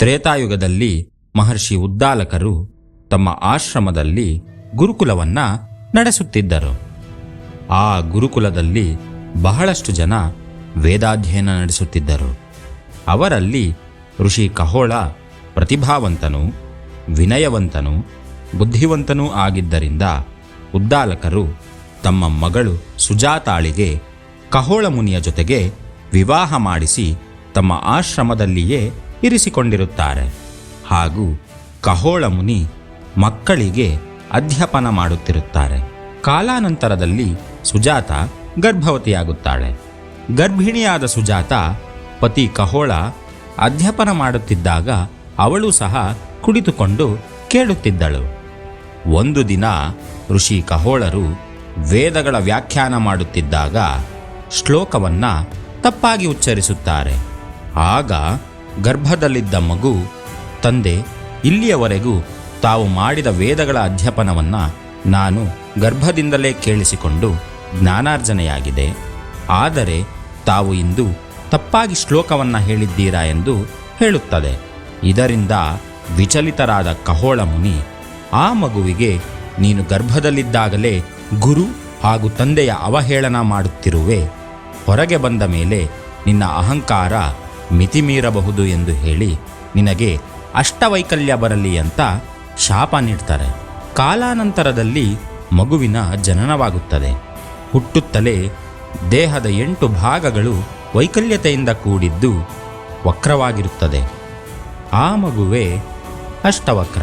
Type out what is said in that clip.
ತ್ರೇತಾಯುಗದಲ್ಲಿ ಮಹರ್ಷಿ ಉದ್ದಾಲಕರು ತಮ್ಮ ಆಶ್ರಮದಲ್ಲಿ ಗುರುಕುಲವನ್ನ ನಡೆಸುತ್ತಿದ್ದರು. ಆ ಗುರುಕುಲದಲ್ಲಿ ಬಹಳಷ್ಟು ಜನ ವೇದಾಧ್ಯಯನ ನಡೆಸುತ್ತಿದ್ದರು. ಅವರಲ್ಲಿ ಋಷಿ ಕಹೋಳ ಪ್ರತಿಭಾವಂತನು, ವಿನಯವಂತನು, ಬುದ್ಧಿವಂತನೂ ಆಗಿದ್ದರಿಂದ ಉದ್ದಾಲಕರು ತಮ್ಮ ಮಗಳು ಸುಜಾತಾಳಿಗೆ ಕಹೋಳ ಮುನಿಯ ಜೊತೆಗೆ ವಿವಾಹ ಮಾಡಿಸಿ ತಮ್ಮ ಆಶ್ರಮದಲ್ಲಿಯೇ ಇರಿಸಿಕೊಂಡಿರುತ್ತಾರೆ. ಹಾಗೂ ಕಹೋಳ ಮುನಿ ಮಕ್ಕಳಿಗೆ ಅಧ್ಯಾಪನ ಮಾಡುತ್ತಿರುತ್ತಾರೆ. ಕಾಲಾನಂತರದಲ್ಲಿ ಸುಜಾತ ಗರ್ಭವತಿಯಾಗುತ್ತಾಳೆ. ಗರ್ಭಿಣಿಯಾದ ಸುಜಾತ ಪತಿ ಕಹೋಳ ಅಧ್ಯಾಪನ ಮಾಡುತ್ತಿದ್ದಾಗ ಅವಳು ಸಹ ಕುಳಿತುಕೊಂಡು ಕೇಳುತ್ತಿದ್ದಳು. ಒಂದು ದಿನ ಋಷಿ ಕಹೋಳರು ವೇದಗಳ ವ್ಯಾಖ್ಯಾನ ಮಾಡುತ್ತಿದ್ದಾಗ ಶ್ಲೋಕವನ್ನು ತಪ್ಪಾಗಿ ಉಚ್ಚರಿಸುತ್ತಾರೆ. ಆಗ ಗರ್ಭದಲ್ಲಿದ್ದ ಮಗು ತಂದೆ, ಇಲ್ಲಿಯವರೆಗೂ ತಾವು ಮಾಡಿದ ವೇದಗಳ ಅಧ್ಯಾಪನವನ್ನು ನಾನು ಗರ್ಭದಿಂದಲೇ ಕೇಳಿಸಿಕೊಂಡು ಜ್ಞಾನಾರ್ಜನೆಯಾಗಿದೆ. ಆದರೆ ತಾವು ಇಂದು ತಪ್ಪಾಗಿ ಶ್ಲೋಕವನ್ನ ಹೇಳಿದ್ದೀರಾ ಎಂದು ಹೇಳುತ್ತದೆ. ಇದರಿಂದ ವಿಚಲಿತರಾದ ಕಹೋಳ ಮುನಿ, ಆ ಮಗುವಿಗೆ ನೀನು ಗರ್ಭದಲ್ಲಿದ್ದಾಗಲೇ ಗುರು ಹಾಗೂ ತಂದೆಯ ಅವಹೇಳನ ಮಾಡುತ್ತಿರುವೆ. ಹೊರಗೆ ಬಂದ ಮೇಲೆ ನಿನ್ನ ಅಹಂಕಾರ ಮಿತಿಮೀರಬಹುದು ಎಂದು ಹೇಳಿ ನಿನಗೆ ಅಷ್ಟವೈಕಲ್ಯ ಬರಲಿ ಅಂತ ಶಾಪ ನೀಡ್ತಾರೆ. ಕಾಲಾನಂತರದಲ್ಲಿ ಮಗುವಿನ ಜನನವಾಗುತ್ತದೆ. ಹುಟ್ಟುತ್ತಲೇ ದೇಹದ ಎಂಟು ಭಾಗಗಳು ವೈಕಲ್ಯತೆಯಿಂದ ಕೂಡಿದ್ದು ವಕ್ರವಾಗಿರುತ್ತದೆ. ಆ ಮಗುವೇ ಅಷ್ಟವಕ್ರ.